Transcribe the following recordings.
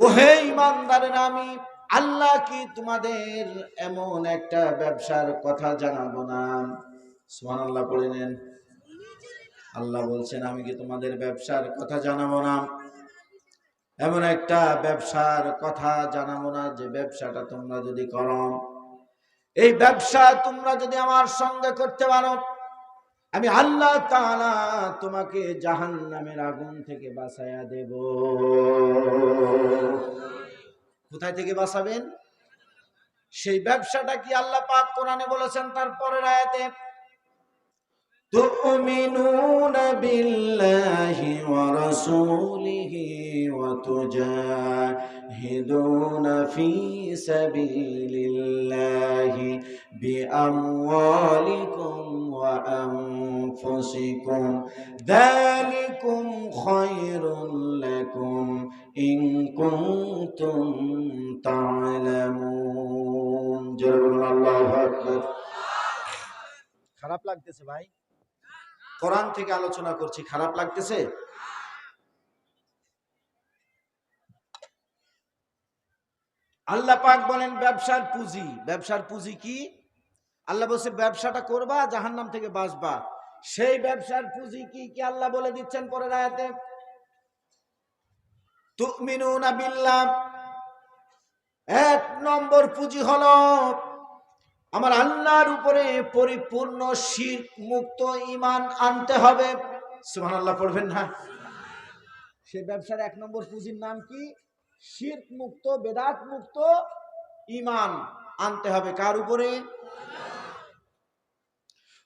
ওহে ইমানদারের, আমি আল্লাহ কি তোমাদের এমন একটা ব্যবসার কথা জানাব না? সুমান আল্লাহ পড়ে নেন। আল্লাহ বলছেন, আমি কি তোমাদের ব্যবসার কথা জানাব না? এমন একটা ব্যবসার কথা জানাব না, যে ব্যবসাটা তোমরা যদি করো। এই ব্যবসা তোমরা যদি আমার সঙ্গে করতে পারো আমি আল্লাহ তাআলা তোমাকে জাহান্নামের আগুন থেকে বাঁচাইয়া দেব কোথায় থেকে বাঁচাবেন সেই ব্যবসাটা কি আল্লাহ পাক কোরআনে বলেছেন তারপরের আয়াতে تؤمنون بالله ورسوله وتجاهدون في سبيل الله بأموالكم وأنفسكم ذلكم خير لكم إن كنتم تعلمون جل الله أكبر খারাপ লাগতেছে ভাই কোরআন থেকে আলোচনা করছি খারাপ লাগতেছে আল্লাহ পাক বলেন ব্যবসার পুঁজি ব্যবসার পুঁজি কি আল্লাহ বলছে, ব্যবসাটা করবা জাহান নাম থেকে বাঁচবা। সেই ব্যবসার পুঁজি কি কি আল্লাহ বলে দিচ্ছেন পরের আয়াতে? এক নম্বর পুঁজি হলো আমার আল্লাহর উপরে পরিপূর্ণ শির মুক্ত ইমান আনতে হবে। সুহান আল্লাহ পড়বেন না। সে ব্যবসার এক নম্বর পুঁজির নাম কি? শির মুক্ত, বেদাত মুক্ত ইমান আনতে হবে। কার উপরে?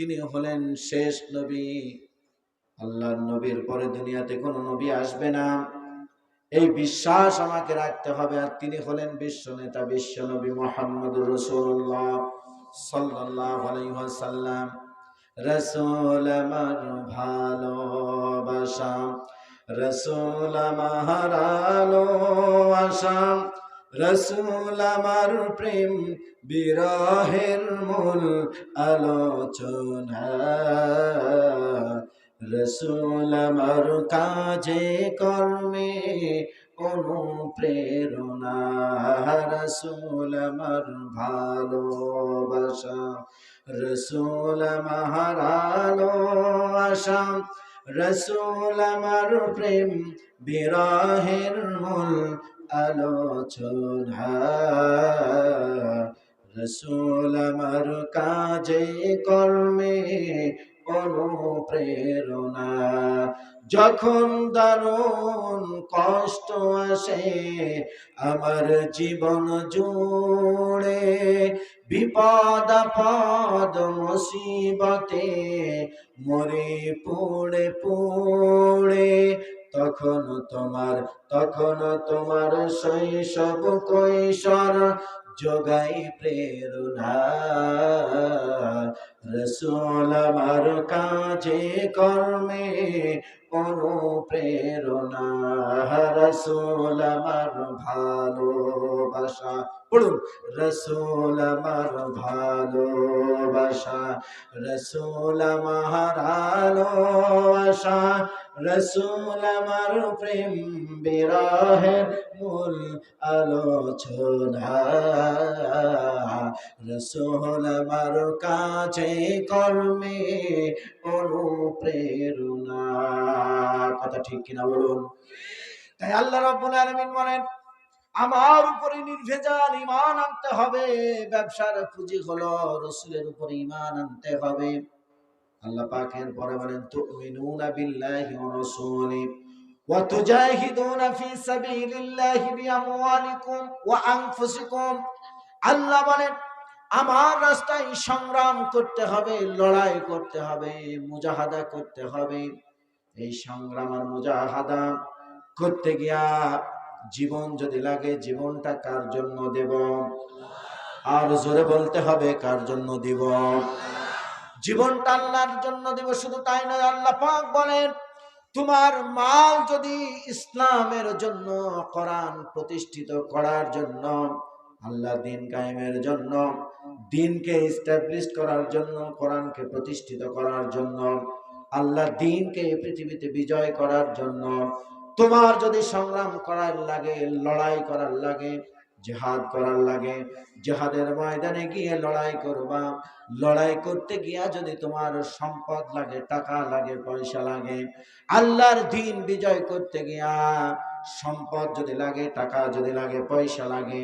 তিনি হলেন শেষ নবী। আল্লাহর নবীর পরে দুনিয়াতে কোনো নবী আসবে না। এই বিশ্বাস আমাকে রাখতে হবে। আর তিনি হলেন বিশ্ব নেতা, বিশ্ব নবী মোহাম্মদ রসুল্লাহ সাল্লাল্লাহু আলাইহি ওয়াসাল্লাম। রাসূল ভালোবাসা, রাসূল আমার ভালোবাসা রাসূল আমার প্রেম, বিরহের মূল আলোচনা। রসুল আমার কাজে কর্মে অনুপ্রেরণা। রসুল আমার ভালোবাসা। রসুল আমার আলোবাসা রসুল আমার প্রেম, বিরাহের মূল আলোচনা রসুল আমার কাজে কর্মে অনুপ্রেরণা। যখন দারুণ কষ্ট আসে, আমার জীবন জুড়ে বিপদ পদ মুসিবতে মরে পড়ে পড়ে তখন তোমার তখন তোমার শৈশব কৈশোর যোগাই প্রেরণা। রসুল আমার কাজে কর্মে অনুপ্রেরণা রসুল আমার ভালোবাসা। পড়ুন, রসুল আমার ভালোবাসা, রসুল আমার আলোবাসা রসুল আমার প্রেম বিরাহের মূল আলোচনা। রসুল আমার কাছে কর্মে অনুপ্রেরণা। কথা ঠিক কিনা বলুন? তাই আল্লাহ রব্বুল আলামিন বলেন, আমার উপরে নির্ভেজাল ইমান আনতে হবে, ব্যবসার পুঁজি হলো রসুলের উপরে ইমান আনতে হবে। আল্লাহ পাকের পরে বলেন, তুমিনুনা বিল্লাহি ওয়া রাসূলি ওয়া তুজাহিদুনা ফি সাবিলিল্লাহি বিআমওয়ালিকুম ওয়া আনফুসিকুম। আল্লাহ বলেন আমার রাস্তায় সংগ্রাম করতে হবে, লড়াই করতে হবে, মুজাহাদা করতে হবে। এই সংগ্রাম আর মুজাহাদা করতে গিয়া জীবন যদি লাগে, জীবনটা কার জন্য দেব? আর জোরে বলতে হবে, কার জন্য দিব? জীবনটা আল্লাহর জন্য দিব, শুধু তাই নয়, আল্লাহ পাক বলেন, তোমার মাল যদি ইসলামের জন্য, কোরআন প্রতিষ্ঠিত করার জন্য আল্লাহ দিন কায়েমের জন্য, দিনকে ইস্টাবলিশ করার জন্য, কোরআনকে প্রতিষ্ঠিত করার জন্য, আল্লাহ দিনকে এই পৃথিবীতে বিজয় করার জন্য, তোমার যদি সংগ্রাম করার লাগে, লড়াই করার লাগে, জেহাদ করার লাগে, জেহাদের ময়দানে গিয়ে লড়াই করবা, লড়াই করতে গিয়া যদি তোমার সম্পদ লাগে, টাকা লাগে, পয়সা লাগে, আল্লাহর দিন বিজয় করতে গিয়া সম্পদ যদি লাগে, টাকা যদি লাগে, পয়সা লাগে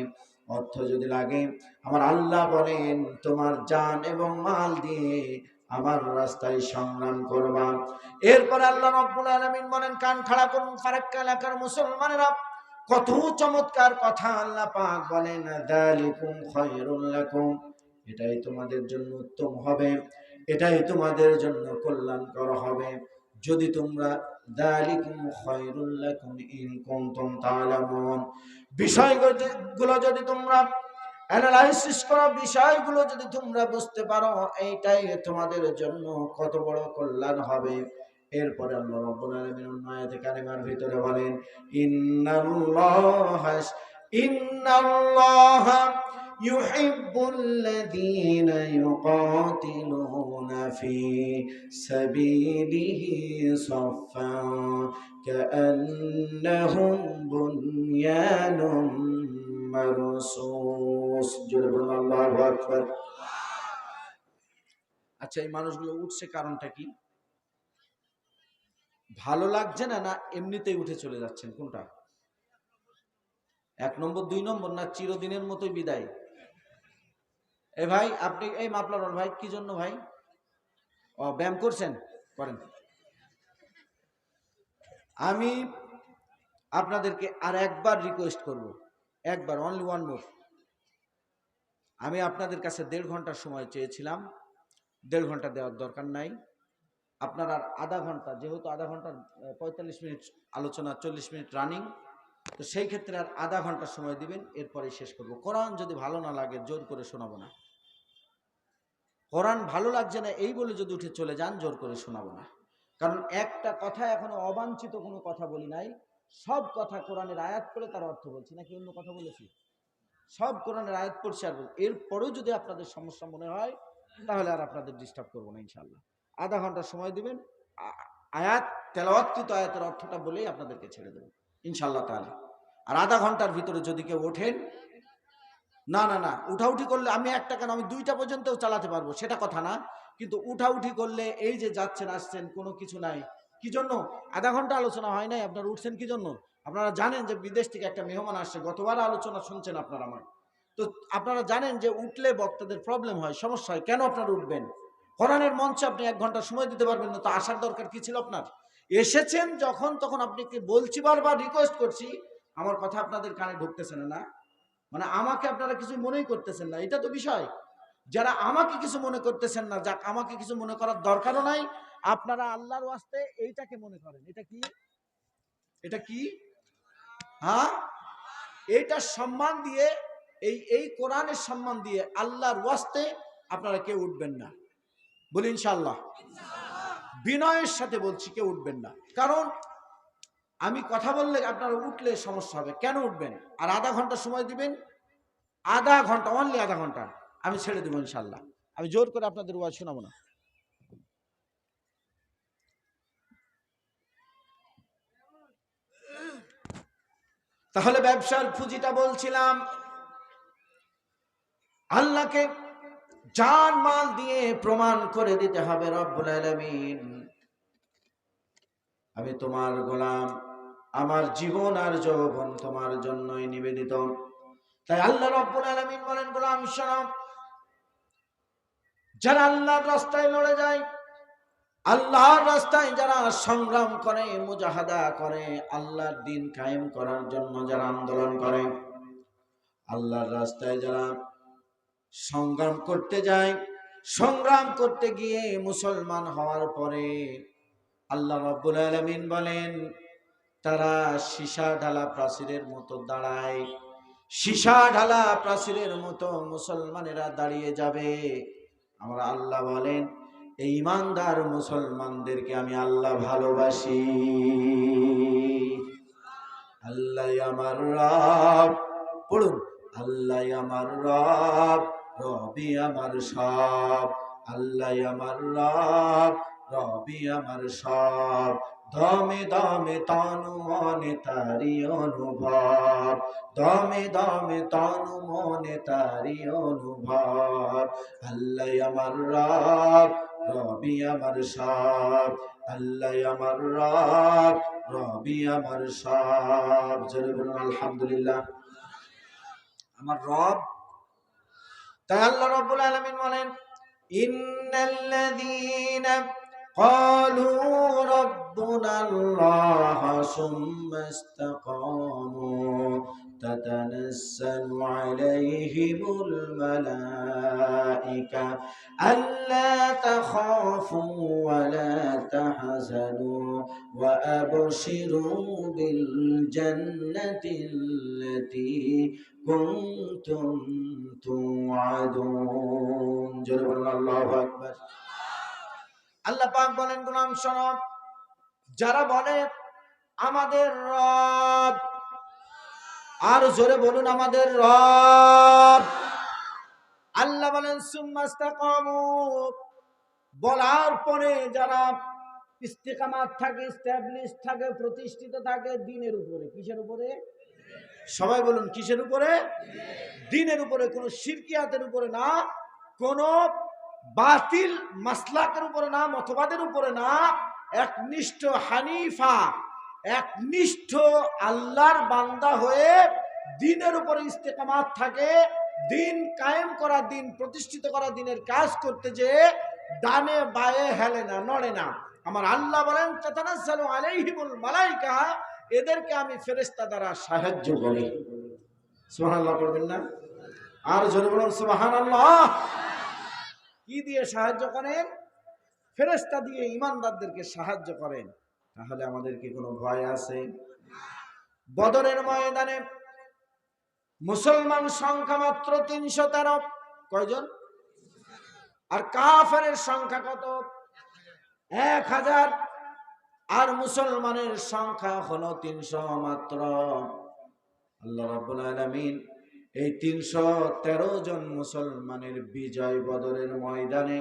অর্থ যদি লাগে, আমার আল্লাহ বলেন, তোমার জান এবং মাল দিয়ে আমার রাস্তায় সংগ্রাম করবা। এরপর আল্লাহ রব্বুল আলামিন বলেন, কান খাড়া করুন, ফারাক্কা এলাকার মুসলমানেরা। কত চমৎকার কথা আল্লাহ পাক বলেন এটাই তোমাদের জন্য উত্তম হবে, এটাই তোমাদের জন্য কল্যাণকর হবে। যদি তোমরা বিষয়গুলো যদি তোমরা অ্যানালাইসিস করো, বিষয়গুলো যদি তোমরা বুঝতে পারো, এইটাই তোমাদের জন্য কত বড় কল্যাণ হবে। এরপরে আল্লাহ কারিমার ভিতরে বলেন, ইন্নাল্লাহ ইন্নাল্লাহ يحب الذين يقاتلون في سبيله صفا كأنهم بنيان مرصوص جل الله أكبر আচ্ছা এই মানুষগুলো উঠছে কারণটা কি ভালো লাগছে না না এমনিতেই উঠে চলে যাচ্ছেন কোনটা এক নম্বর দুই নম্বর না চিরদিনের মতোই বিদায় এ ভাই, আপনি এই মাপলার ভাই, কি জন্য ভাই? ও, ব্যায়াম করছেন? করেন। আমি আপনাদেরকে আর একবার রিকোয়েস্ট করব, একবার অনলি ওয়ান মোর আমি আপনাদের কাছে দেড় ঘণ্টার সময় চেয়েছিলাম, দেড় ঘণ্টা দেওয়ার দরকার নাই। আপনার আর আধা ঘণ্টা, যেহেতু আধা ঘণ্টা পঁয়তাল্লিশ মিনিট আলোচনা, চল্লিশ মিনিট রানিং তো সেই ক্ষেত্রে আর আধা ঘণ্টা সময় দিবেন এরপরে শেষ করব। কোরআন যদি ভালো না লাগে, জোর করে শোনাবো না। কোরআন ভালো লাগছে না, এই বলে যদি উঠে চলে যান, জোর করে শোনাবো না। কারণ একটা কথা এখনও অবাঞ্ছিত কোনো কথা বলি নাই। সব কথা কোরআনের আয়াত করে তার অর্থ বলছি, নাকি অন্য কথা বলেছি? সব কোরআনের আয়াত পড়ছি আর বলছি। এরপরেও যদি আপনাদের সমস্যা মনে হয়, তাহলে আর আপনাদের ডিস্টার্ব করব না ইনশাল্লাহ আধা ঘণ্টা সময় দিবেন আয়াত, তেলাওয়াতকৃত আয়াতের অর্থটা বলেই আপনাদেরকে ছেড়ে দেবেন ইনশাল্লাহ তাহলে আর আধা ঘণ্টার ভিতরে যদি কেউ ওঠেন, না না না, উঠাউঠি করলে আমি একটা কেন, আমি দুইটা পর্যন্তও চালাতে পারব, সেটা কথা না। কিন্তু উঠাউঠি করলে এই যে যাচ্ছেন, আসছেন, কোনো কিছু নাই। কি জন্য? আধা ঘণ্টা আলোচনা হয় নাই? আপনারা উঠছেন কি জন্য? আপনারা জানেন যে বিদেশ থেকে একটা মেহমান আসছে, গতবার আলোচনা শুনছেন আপনারা আমার। তো আপনারা জানেন যে উঠলে বক্তাদের প্রবলেম হয়, সমস্যা হয়, কেন আপনারা উঠবেন? কোরআনের মঞ্চে আপনি এক ঘণ্টা সময় দিতে পারবেন না, তো আসার দরকার কি ছিল আপনার? এসেছেন যখন, তখন আপনাকে বলছি, বারবার রিকোয়েস্ট করছি আমার কথা আপনাদের কানে ঢুকতেছে না না? মানে আমাকে আপনারা কিছু মনেই করতেছেন না, এটা তো বিষয়। যারা আমাকে কিছু মনে করতেছেন না, যাক, আমাকে কিছু মনে করার দরকারও নাই, আপনারা আল্লাহর ওয়াস্তে এইটাকে মনে করেন। এটা কি? এটা কি? হ্যাঁ? এইটা সম্মান দিয়ে, এই এই কোরআনের সম্মান দিয়ে আল্লাহর ওয়াস্তে আপনারা কেউ উঠবেন না। বলি ইনশাল্লাহ বিনয়ের সাথে বলছি, কেউ উঠবেন না। কারণ আমি কথা বললে আপনারা উঠলে সমস্যা হবে। কেন উঠবেন? আর আধা ঘণ্টা সময় দিবেন? আধা ঘণ্টা অনলি আধা ঘণ্টা। আমি ছেড়ে দেবো ইনশাল্লাহ। আমি জোর করে আপনাদের ওয়াজ শোনাবো না। তাহলে ব্যবসার পুঁজিটা বলছিলাম। আল্লাহকে জান মাল দিয়ে প্রমাণ করে দিতে হবে রব্বুল আলামিন। আমি তোমার গোলাম। আমার জীবন আর যৌবন তোমার জন্যই নিবেদিত। তাই আল্লাহ রব্বুল আলামিন বলেন, গোলাম শোনো, যারা আল্লাহর রাস্তায় লড়ে যায়, আল্লাহর রাস্তায় যারা সংগ্রাম করে, মুজাহাদা করে, আল্লাহর দিন কায়েম করার জন্য যারা আন্দোলন করে, আল্লাহর রাস্তায় যারা সংগ্রাম করতে যায়, সংগ্রাম করতে গিয়ে মুসলমান হওয়ার পরে আল্লাহ রাব্বুল আলামিন বলেন তারা সীসা ঢালা প্রাচীরের মতো দাঁড়ায়। সীসা ঢালা প্রাচীরের মতো মুসলমানেরা দাঁড়িয়ে যাবে। আমরা আল্লাহ বলেন, এই ইমানদার মুসলমানদেরকে আমি আল্লাহ ভালোবাসি। আল্লাহ আমার রব, পড়ুন, আল্লাহ আমার রব, রবি আমার সব। আল্লাহ আমার রব, রবি আমার সব। দমে দমে তনু মনে তারি অনুভব। দমে দমে তনু মনে তারি অনুভব। আল্লাহ আমার রব, রবি আমার সব আল্লাহ আমার রব, রবি আমার সব জোরে বলুন, আলহামদুলিল্লাহ। আমার রব, তাই আল্লাহ রব্বুল আলামিন বলেন, ইন্নাল্লাযীনা قالوا ربنا الله ثم استقاموا تتنزل عليهم الملائكة ألا تخافوا ولا تحزنوا وأبشروا بالجنة التي كنتم توعدون. جل الله أكبر. আল্লাহ পাক বলেন গুনাম শোনো যারা বলে আমাদের রব আর জোরে বলুন আমাদের রব আল্লাহ বলেন বলার পরে যারা ইস্তেকামাত থাকে স্ট্যাবলিশ থাকে প্রতিষ্ঠিত থাকে দিনের উপরে। কিসের উপরে? সবাই বলুন কিসের উপরে? দিনের উপরে কোনো শিরকিয়াতের উপরে না কোনো বাতিল মাসলাকের উপরে না, মতবাদের উপরে না, একনিষ্ঠ হানিফা, একনিষ্ঠ আল্লাহর বান্দা হয়ে দিনের উপরে ইস্তেকামাত থাকে, দিন কায়েম করা, দিন প্রতিষ্ঠিত করা, দিনের কাজ করতে যে ডানে বায়ে হেলে না, নড়ে না। আমার আল্লাহ বলেন চেতনাসালু আলাইহিমুল মালাইকা এদেরকে আমি ফেরেশতা দ্বারা সাহায্য করি। সুবহানাল্লাহ করবেন না? আর জোরে বলুন, সুবহানাল্লাহ কি দিয়ে সাহায্য করেন? ফেরেস্তা দিয়ে ইমানদারদেরকে সাহায্য করেন। তাহলে আমাদের কি কোনো ভয় আছে? বদরের ময়দানে মুসলমান সংখ্যা মাত্র তিনশো তেরো। কয়জন? আর কাফের সংখ্যা কত? এক হাজার। আর মুসলমানের সংখ্যা হলো তিনশো মাত্র। আল্লাহ রাব্বুল আলামিন এই তিনশো তেরো জন মুসলমানের বিজয় বদরের ময়দানে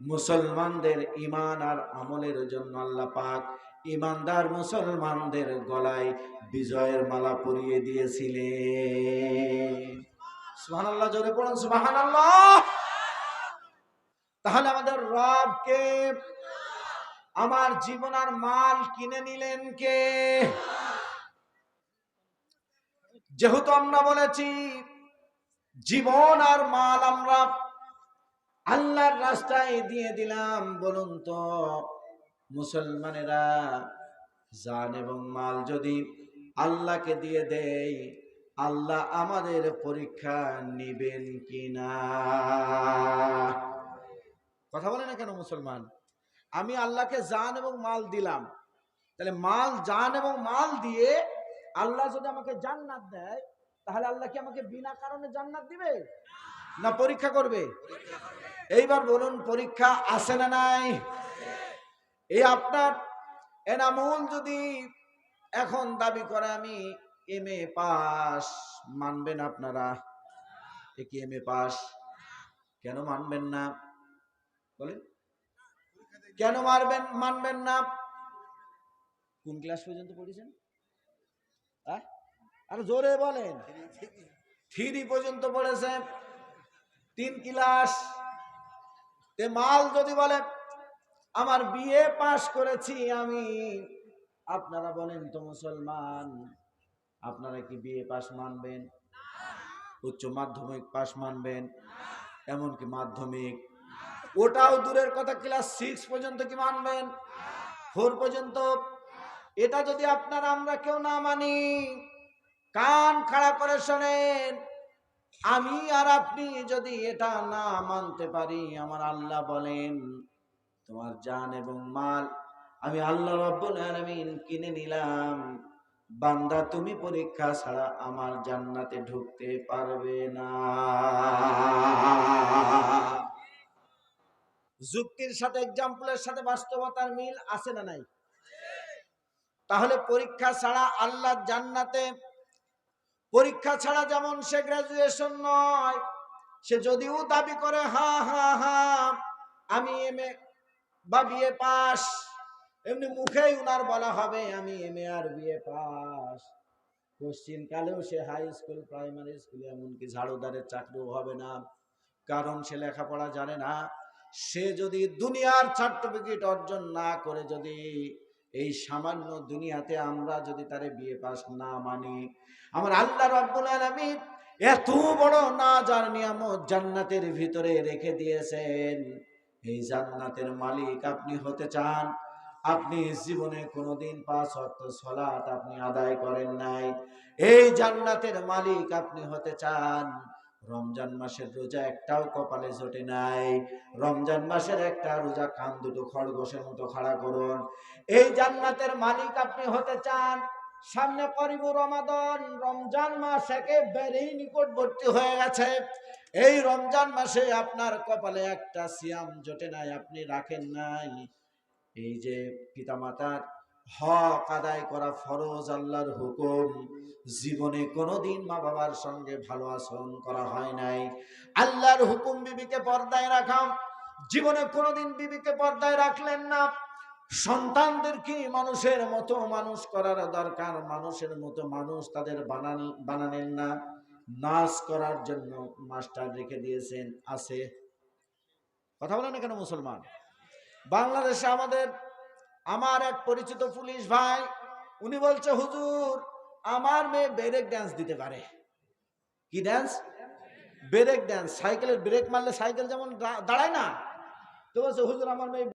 মুসলমানদের ইমান আর আমলের জন্য আল্লাহ পাক ইমানদার মুসলমানদের গলায় বিজয়ের মালা পরিয়ে দিয়েছিলেন। জোরে পড়ুন তাহলে আমাদের রবকে আমার জীবন আর মাল কিনে নিলেন কে? যেহেতু আমরা বলেছি জীবন আর মাল আমরা আল্লাহর রাস্তায় দিয়ে দিলাম, বলুন তো। মুসলমানেরা জান এবং মাল যদি আল্লাহকে দিয়ে দেয় আল্লাহ আমাদের পরীক্ষা নিবেন কিনা? কথা বলে না কেন মুসলমান? আমি আল্লাহকে জান এবং মাল দিলাম। তাহলে মাল, জান এবং মাল দিয়ে আল্লাহ যদি আমাকে জান্নাত দেয় তাহলে আল্লাহ কি আমাকে বিনা কারণে জান্নাত দিবে? না, পরীক্ষা করবে। এইবার বলুন, পরীক্ষা আছে না নাই? এই আপনার এনামুল যদি এখন দাবি করে, আমি এম এ পাস, মানবেন আপনারা? কি এম এ পাস? কেন মানবেন না? বলেন। কেন মারবেন, মানবেন না? কোন ক্লাস পর্যন্ত পড়েছেন? হ্যাঁ আর জোরে বলেন। থ্রি পর্যন্ত পড়েছে তিন ক্লাস। তে মাল যদি বলে, আমার বিয়ে পাশ করেছি আমি। আপনারা বলেন তো মুসলমান, আপনারা কি বিয়ে পাস মানবেন? উচ্চ মাধ্যমিক পাস মানবেন, এমনকি মাধ্যমিক। ওটাও দূরের কথা, ক্লাস সিক্স পর্যন্ত কি মানবেন? ফোর পর্যন্ত। এটা যদি আপনারা, আমরা কেউ না মানি কান খাড়া করে শোনেন, আমি আর আপনি যদি এটা না মানতে পারি, আমার আল্লাহ বলেন, তোমার জান এবং মাল আমি আল্লাহ রব্বুল কিনে নিলাম। বান্দা তুমি পরীক্ষা ছাড়া আমার জান্নাতে ঢুকতে পারবে না। যুক্তির সাথে এক্সাম্পলের সাথে বাস্তবতার মিল আছে না নাই? তাহলে পরীক্ষা ছাড়া আল্লাহ জান্নাতে পরীক্ষা ছাড়া যেমন সে গ্রাজুয়েশন নয়, সে যদিও দাবি করে, হা হা হা, আমি এম এ বা বিএ পাস। এমনি মুখেই উনার বলা হবে, আমি এম এ আর বিএ পাস। কোশ্চিন কালেও সে হাই স্কুল প্রাইমারি স্কুলে এমনকি ঝাড়ুদারের চাকরিও হবে না, কারণ সে লেখাপড়া জানে না। সে যদি দুনিয়ার সার্টিফিকেট অর্জন না করে, যদি এই সামান্য দুনিয়াতে আমরা যদি তারে বিয়ে পাস না মানি, আমার আল্লাহ রব্বুল আলামিন এত বড় না যার নিয়ামত জান্নাতের ভিতরে রেখে দিয়েছেন। এই জান্নাতের মালিক আপনি হতে চান, আপনি জীবনে কোনোদিন পাঁচ অর্থ সলাত আপনি আদায় করেন নাই। এই জান্নাতের মালিক আপনি হতে চান রমজান মাসের রোজা একটাও কপালে জোটে নাই। রমজান মাসের একটা রোজা কান দুটো খড়গোশের মতো খাড়া করুন। এই জান্নাতের মালিক আপনি হতে চান। সামনে করিব রমাদন। রমজান মাস একেবারেই নিকটবর্তী হয়ে গেছে। এই রমজান মাসে আপনার কপালে একটা সিয়াম জোটে নাই, আপনি রাখেন নাই। এই যে পিতামাতার হক আদায় করা ফরজ আল্লাহর হুকুম। জীবনে কোনোদিন মা বাবার সঙ্গে ভালো আচরণ করা হয় নাই। আল্লাহর হুকুম বিবিকে পর্দায় রাখা। জীবনে কোনোদিন বিবিকে পর্দায় রাখলেন না। সন্তানদেরকে মানুষের মতো মানুষ করার দরকার। মানুষের মতো মানুষ তাদের বানান বানানেন না। নাচ করার জন্য মাস্টার রেখে দিয়েছেন। আছে? কথা বলেন না কেন মুসলমান? বাংলাদেশে আমাদের আমার এক পরিচিত পুলিশ ভাই, উনি বলছে, হুজুর, আমার মেয়ে ব্রেক ড্যান্স দিতে পারে। কি ড্যান্স ব্রেক ড্যান্স সাইকেলের ব্রেক মারলে সাইকেল যেমন দাঁড়ায় না। তো বলছে, হুজুর, আমার মেয়ে